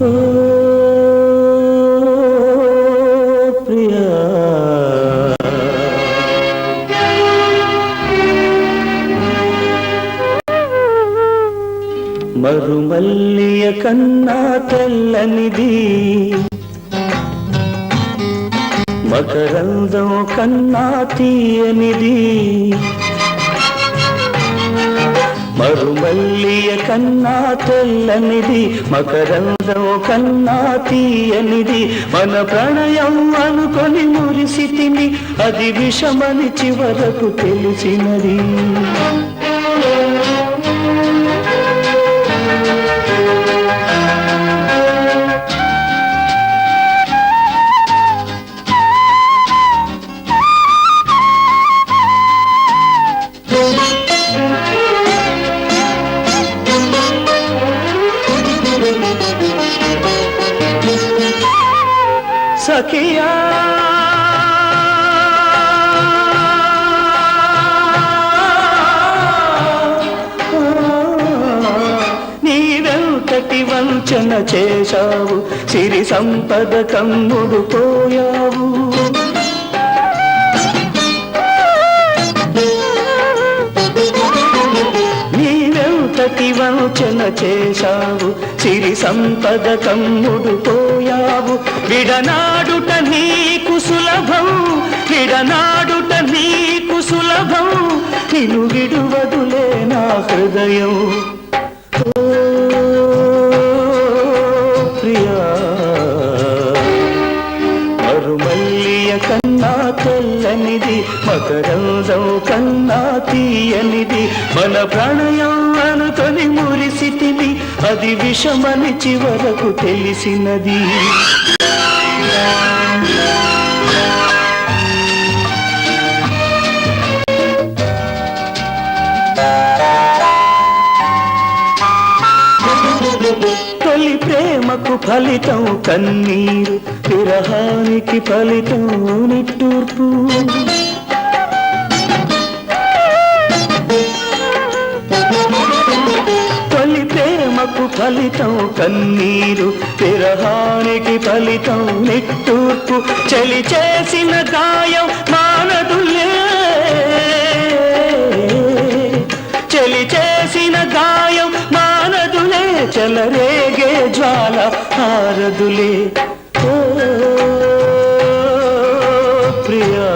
మరుమల్లియ కన్నా తెల్లనిది. మకరందం కన్నా తీయనిది. కన్నా తెల్లనిది మకరందం కన్నా తీయనిది. మన ప్రణయం అనుకొని మురిసితిని అది విషమని చివరకు తెలిసినది. సఖియా. నీవెంతటి వంచన చేశావు సిరి సంపద కమ్ముడు పోయావు. నీవెంతటి వంచన చేశావు. సిరి సంపద కమ్ముడు పోయావు. విడనాడుట నీకు సులభం. విడనాడుట నీకు సులభం. నిన్ను విడువదులే నా హృదయం. మకరంజం కన్నా తీయనిది. మన ప్రణయం అనుకొని మురిసితిని అది విషమని చివరకు తెలిసినది. తొలి ప్రేమకు ఫలితం కన్నీరు. విరహానికి ఫలితం నిట్టూర్పు. ఫలితం కన్నీరు విరహానికి ఫలితం నిట్టూర్పు చలి చేసిన గాయం మానదులే. చలి చేసిన గాయం మానదులే చలరేగే జ్వాల హారదులే. ఓ ప్రియా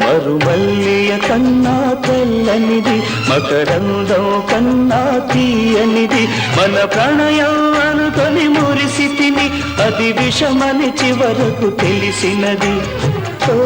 మరుమ కన్నా తెల్లనిది మకరందం కన్నా తీయనిది. మన ప్రణయం అనుకొని మురిసి తిని అది విషమని చివరకు తెలిసినది. ఓ